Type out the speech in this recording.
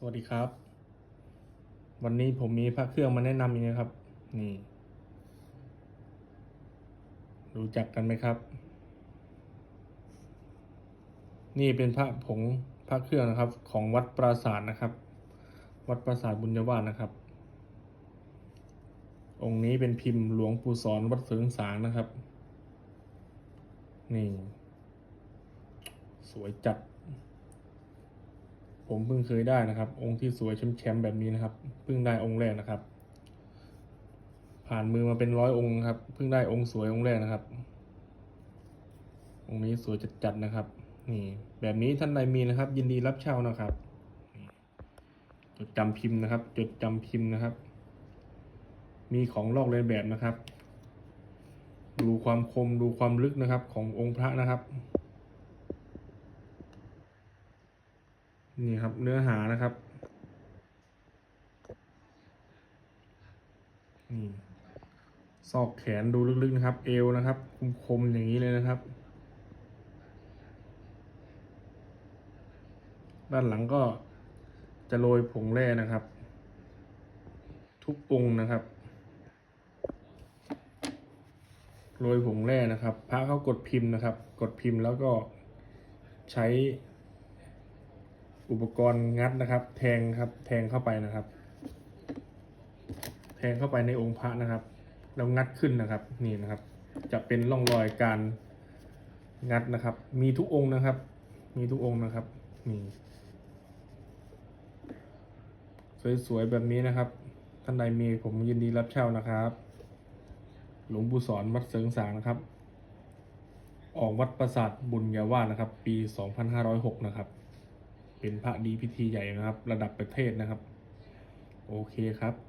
สวัสดีครับ วันนี้ผมมีพระเครื่องมาแนะนำอีกนะครับ นี่ รู้จักกันไหมครับ นี่เป็นพระผงพระเครื่องนะครับ ของวัดปราสาทนะครับ วัดปราสาทบุญญาวาสนะครับ องค์นี้เป็นพิมพ์หลวงปู่สอนวัดเสริงสางนะครับ นี่ สวยจัด ผมเพิ่งเคยได้นะครับ องค์ที่สวยแชมป์ๆแบบนี้นะครับ เพิ่งได้องค์แรกนะครับ ผ่านมือมาเป็นร้อยองค์ครับ เพิ่งได้องค์สวยองค์แรกนะครับ องค์นี้สวยจัดๆนะครับ นี่ แบบนี้ท่านใดมีนะครับ ยินดีรับเช่านะครับ จดจำพิมพ์นะครับ จดจำพิมพ์นะครับ มีของลอกเลียนแบบนะครับ ดูความคมดูความลึกนะครับ ขององค์พระนะครับ นี่ครับเนื้อหานะครับ นี่ซอกแขนดูลึกๆนะครับ เอวนะครับ คมๆอย่างนี้เลยนะครับ ด้านหลังก็จะโรยผงแร่นะครับ ทุกองค์นะครับโรยผงแร่นะครับ พระเขากดพิมพ์นะครับ กดพิมพ์แล้วก็ใช้ อุปกรณ์งัดนะครับ แทงครับแทงเข้าไปนะครับ แทงเข้าไปในองค์พระนะครับ แล้วงัดขึ้นนะครับนี่นะครับ จะเป็นร่องรอยการงัดนะครับ มีทุกองค์นะครับ มีทุกองค์นะครับนี่สวยๆแบบนี้นะครับท่านใดมีผมยินดีรับเช่านะครับ หลวงปู่สอนวัดเสริงสางนะครับ ออกวัดประสาทบุญญาวาสนะครับ ปี 2506 นะครับ เป็นพระดีพิธีใหญ่นะครับ ระดับประเทศนะครับ โอเคครับ